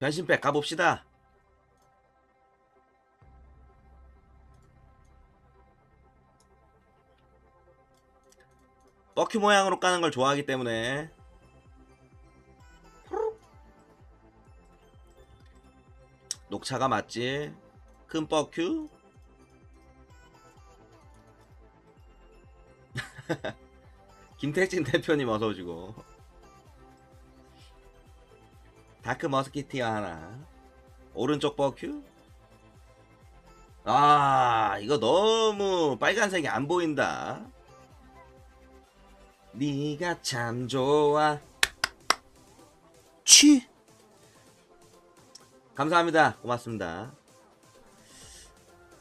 변신백 가봅시다. 버큐 모양으로 까는 걸 좋아하기 때문에 녹차가 맞지? 큰 버큐? 김택진 대표님 어서 오시고 다크 머스키티어 하나. 오른쪽 버큐? 아 이거 너무 빨간색이 안 보인다. 네가 참 좋아. 취 감사합니다. 고맙습니다.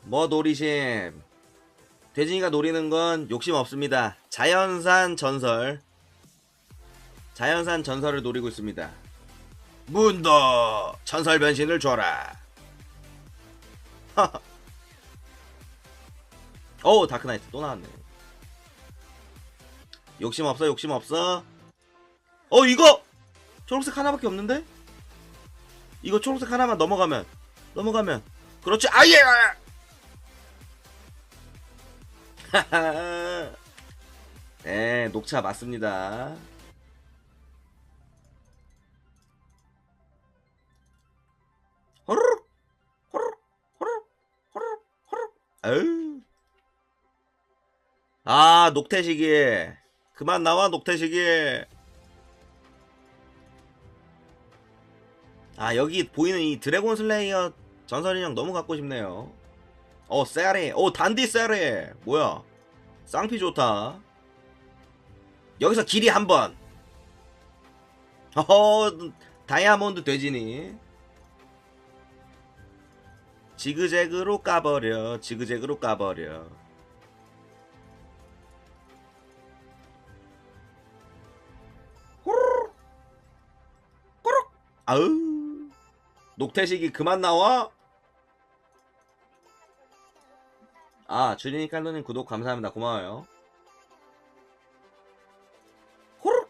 뭐 노리심? 대진이가 노리는 건 욕심 없습니다. 자연산 전설. 자연산 전설을 노리고 있습니다 문도 전설 변신을 줘라. 오 다크나이트 또 나왔네. 욕심 없어 욕심 없어. 어 이거 초록색 하나밖에 없는데? 이거 초록색 하나만 넘어가면 넘어가면 그렇지 아예. 네 녹차 맞습니다. 아유 아 녹태시기 그만 나와 녹태시기 아 여기 보이는 이 드래곤 슬레이어 전설 인형 너무 갖고 싶네요. 어 쎄레 어 단디 쎄레 뭐야? 쌍피 좋다. 여기서 길이 한번. 어 다이아몬드 돼지니 지그재그로 까버려 지그재그로 까버려 호로록, 호로록. 아우 녹태식이 그만 나와 아 주린이 칼로님 구독 감사합니다 고마워요 호로록.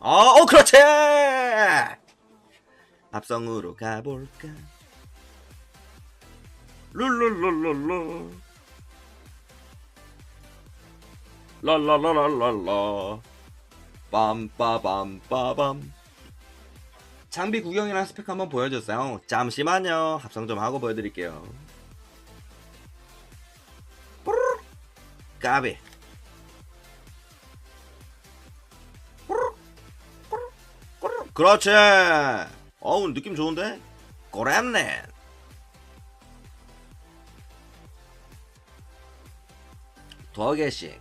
아, 어, 그렇지! 앞성으로 가볼까? 룰룰룰룰루 랄랄랄랄랄라. 빰빠밤빠밤. 장비 구경이랑 스펙 한번 보여줬어요. 잠시만요. 합성 좀 하고 보여드릴게요. 까비. 그렇지. 어우 느낌 좋은데? 꼬랩네 더 개씩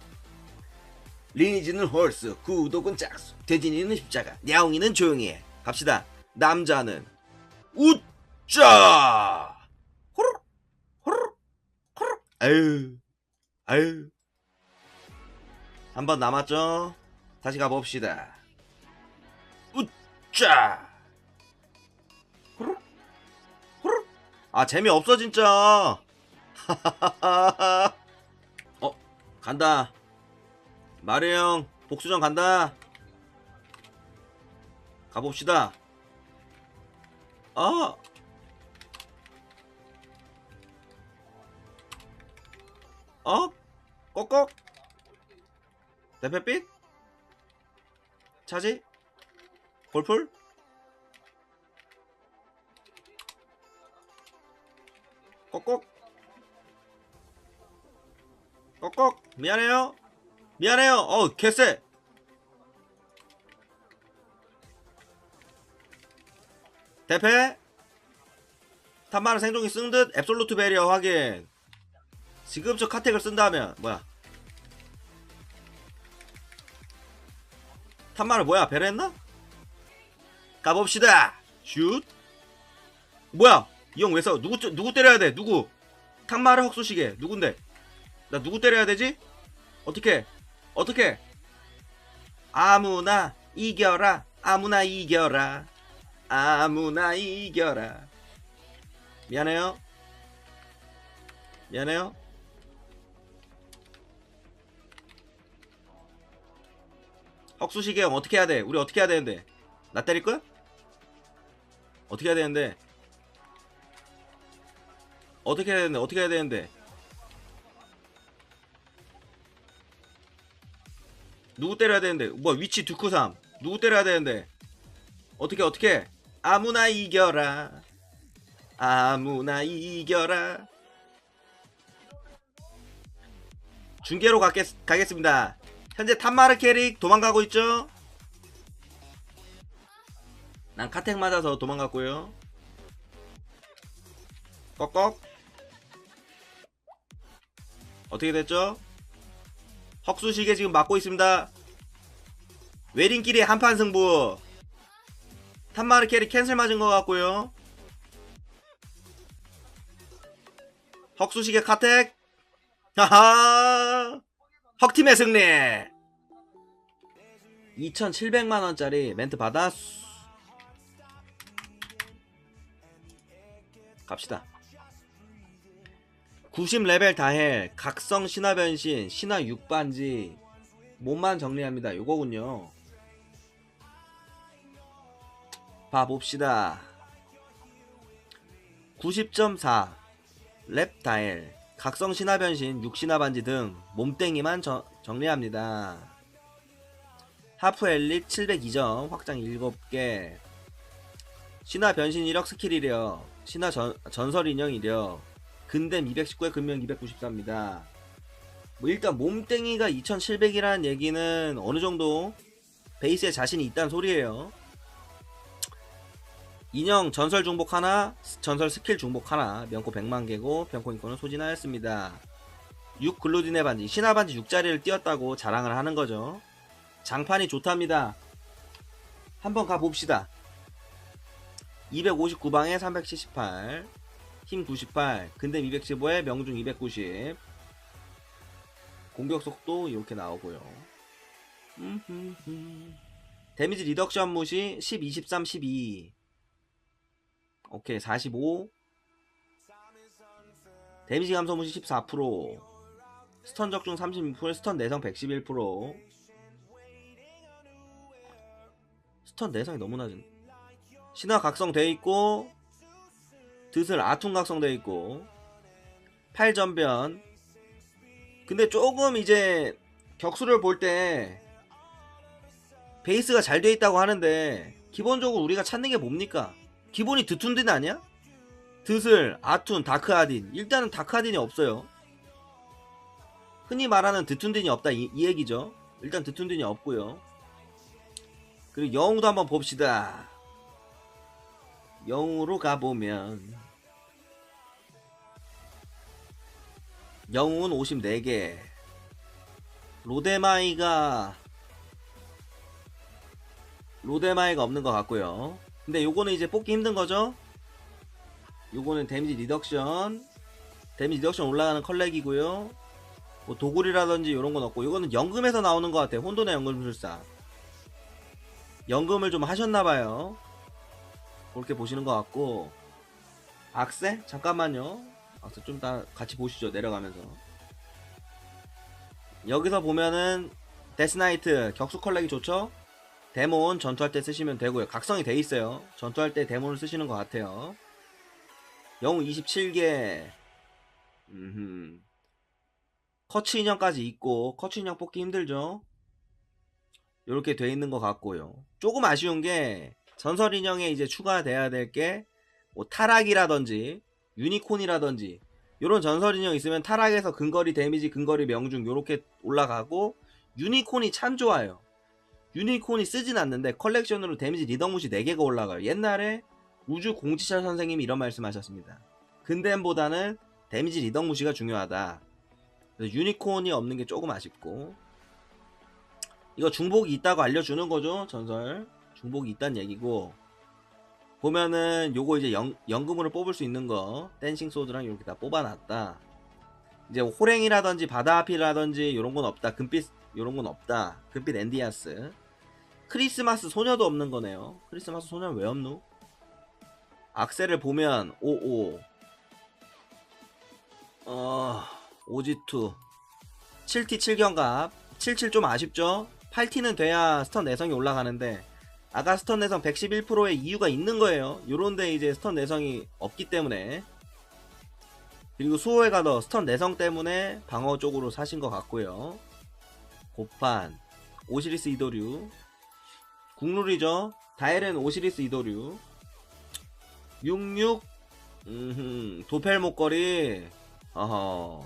리니지는 홀스 구독은 짝수 대진이는 십자가 야옹이는 조용히 해. 갑시다. 남자는 웃자 호르 호르 호르 아유 아유. 한 번 남았죠? 다시 가봅시다. 웃자 호르 호르 아 재미없어 진짜. 어 간다. 마르 형 복수전 간다. 가봅시다. 아 어? 꼭꼭 대패빛? 차지? 골풀? 꼭꼭 꼭꼭 미안해요. 미안해요. 어 개쎄. 대패. 탐마는 생존기 쓴 듯 앱솔루트 베리어 확인. 지금적 카텍을 쓴다면 뭐야? 탐마를 뭐야? 배려했나? 가봅시다. 슛. 뭐야? 이 형 왜 싸워? 누구 쩌- 누구 때려야 돼? 누구? 탐마를 헉수시게 누군데 나 누구 때려야 되지? 어떻게? 어떻게? 아무나 이겨라. 아무나 이겨라. 아무나 이겨라. 미안해요. 미안해요. 헉수시계 형 어떻게 해야 돼? 우리 어떻게 해야 되는데? 나 때릴 거야? 어떻게 해야 되는데? 어떻게 해야 되는데? 어떻게 해야 되는데 누구 때려야 되는데? 뭐 위치 두쿠삼. 누구 때려야 되는데? 어떻게 어떻게? 아무나 이겨라. 아무나 이겨라. 중계로 가겠, 가겠습니다. 현재 탑마르 캐릭 도망가고 있죠? 난 카텍 맞아서 도망갔고요. 꺽꺽. 어떻게 됐죠? 헉수시계 지금 맞고 있습니다. 웨링끼리 한판 승부. 탑마르 캐리 캔슬 맞은 것 같고요. 헉수시계 카텍 하하! 헉팀의 승리. 2700만원짜리 멘트 받았어 갑시다 90레벨 다헬 각성 신화 변신 신화 6반지. 몸만 정리합니다. 요거군요. 봐봅시다. 90.4 랩 다헬 각성 신화 변신 6신화 반지 등 몸땡이만 저- 정리합니다. 하프 엘릿 702점. 확장 7개. 신화 변신 이력 스킬 이력 신화 전, 전설 인형 이력 근댐 219에 근명 294입니다. 뭐 일단 몸땡이가 2700이라는 얘기는 어느 정도 베이스에 자신이 있다는 소리예요. 인형 전설 중복 하나, 전설 스킬 중복 하나, 명코 100만 개고 병코 인권은 소진하였습니다. 6 글루딘의 반지, 신화 반지 6자리를 띄었다고 자랑을 하는 거죠. 장판이 좋답니다. 한번 가봅시다. 259방에 378, 힘 98, 근댐 215에 명중 290, 공격 속도 이렇게 나오고요. 데미지 리덕션 무시 10, 23, 12. 오케이 45. 데미지 감소 무시 14%. 스턴 적중 36%, 스턴 내성 111%. 스턴 내성이 너무 낮은. 신화 각성 돼 있고 드슬 아툰 각성돼 있고 팔전변. 근데 조금 이제 격수를 볼 때 베이스가 잘 돼 있다고 하는데 기본적으로 우리가 찾는 게 뭡니까? 기본이 드툰딘 아니야? 드슬, 아툰, 다크아딘. 일단은 다크아딘이 없어요. 흔히 말하는 드툰딘이 없다 이, 이 얘기죠. 일단 드툰딘이 없고요. 그리고 영웅도 한번 봅시다 영웅으로 가보면 영웅은 54개 로데마이가 로데마이가 없는 것 같고요. 근데 요거는 이제 뽑기 힘든 거죠? 요거는 데미지 리덕션 데미지 리덕션 올라가는 컬렉이고요. 뭐 도굴이라든지 이런 건 없고 이거는 연금에서 나오는 것 같아요. 혼돈의 연금술사. 연금을 좀 하셨나봐요 그렇게 보시는 것 같고. 악세? 잠깐만요. 악세 좀 다 같이 보시죠 내려가면서. 여기서 보면은 데스나이트 격수 컬렉이 좋죠? 데몬 전투할 때 쓰시면 되고요. 각성이 돼 있어요. 전투할 때 데몬을 쓰시는 것 같아요. 영웅 27개. 음흠. 커츠 인형까지 있고 커츠 인형 뽑기 힘들죠? 이렇게 돼 있는 것 같고요. 조금 아쉬운 게 전설 인형에 이제 추가돼야 될 게 뭐 타락이라든지 유니콘이라든지 요런 전설 인형 있으면 타락에서 근거리 데미지 근거리 명중 요렇게 올라가고 유니콘이 참 좋아요. 유니콘이 쓰진 않는데 컬렉션으로 데미지 리더무시 4개가 올라가요. 옛날에 우주 공지철 선생님이 이런 말씀 하셨습니다. 근댐보다는 데미지 리더무시가 중요하다. 유니콘이 없는 게 조금 아쉽고. 이거 중복이 있다고 알려주는 거죠 전설 중복이 있다는 얘기고 보면은 요거 이제 연, 연금으로 뽑을 수 있는 거 댄싱 소드랑 이렇게 다 뽑아놨다. 이제 호랭이라든지 바다아피라든지 요런 건 없다. 금빛 요런 건 없다. 금빛 엔디아스. 크리스마스 소녀도 없는 거네요. 크리스마스 소녀는 왜 없노? 악셀을 보면 55 어... 오지2 7T 7경갑. 77 좀 아쉽죠? 8T는 돼야 스턴 내성이 올라가는데 아까 스턴 내성 111%의 이유가 있는 거예요. 요런데 이제 스턴 내성이 없기 때문에. 그리고 수호의 가더 스턴 내성 때문에 방어 쪽으로 사신 것 같고요. 고판, 오시리스 이도류, 국룰이죠. 다이렌 오시리스 이도류, 66, 음, 도펠 목걸이, 어허,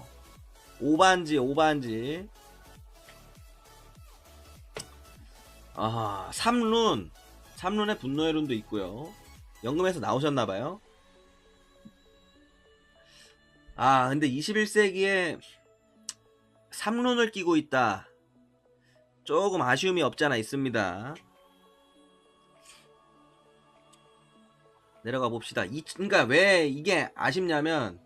오반지, 오반지, 아하, 3룬, 3룬에 분노의 룬도 있고요. 연금에서 나오셨나봐요. 아, 근데 21세기에 3룬을 끼고 있다. 조금 아쉬움이 없잖아 있습니다. 내려가 봅시다. 이, 그러니까 왜 이게 아쉽냐면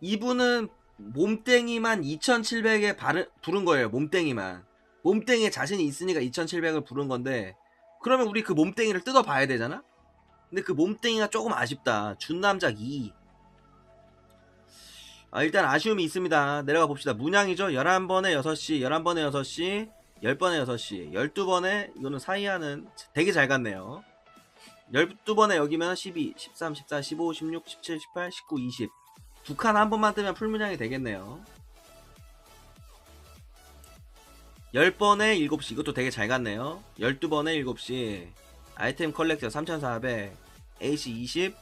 이분은 몸땡이만 2,700에 바르, 부른 거예요. 몸땡이만. 몸땡이에 자신이 있으니까 2,700을 부른 건데 그러면 우리 그 몸땡이를 뜯어봐야 되잖아? 근데 그 몸땡이가 조금 아쉽다. 준남작 2. 아, 일단 아쉬움이 있습니다. 내려가 봅시다. 문양이죠? 11번에 6시, 11번에 6시, 10번에 6시, 12번에 이거는 사이하는 되게 잘 갔네요. 12번에 여기면 12, 13, 14, 15, 16, 17, 18, 19, 20. 두칸한 번만 뜨면 풀문양이 되겠네요. 10번에 7시. 이것도 되게 잘 갔네요. 12번에 7시. 아이템 컬렉터 3400. AC 20.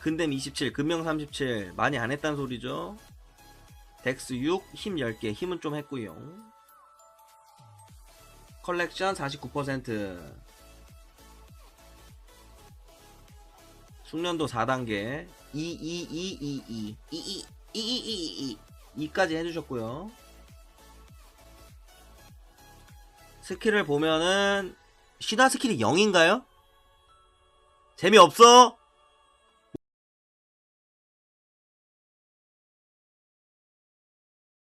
근댐 27. 근명 37. 많이 안 했단 소리죠. 덱스 6. 힘 10개. 힘은 좀 했고요. 컬렉션 49%. 숙련도 4단계 2 2 2 2 2 2 2 2 2 2 2까지 해주셨고요 스킬을 보면은 시다 스킬이 0인가요? 재미없어?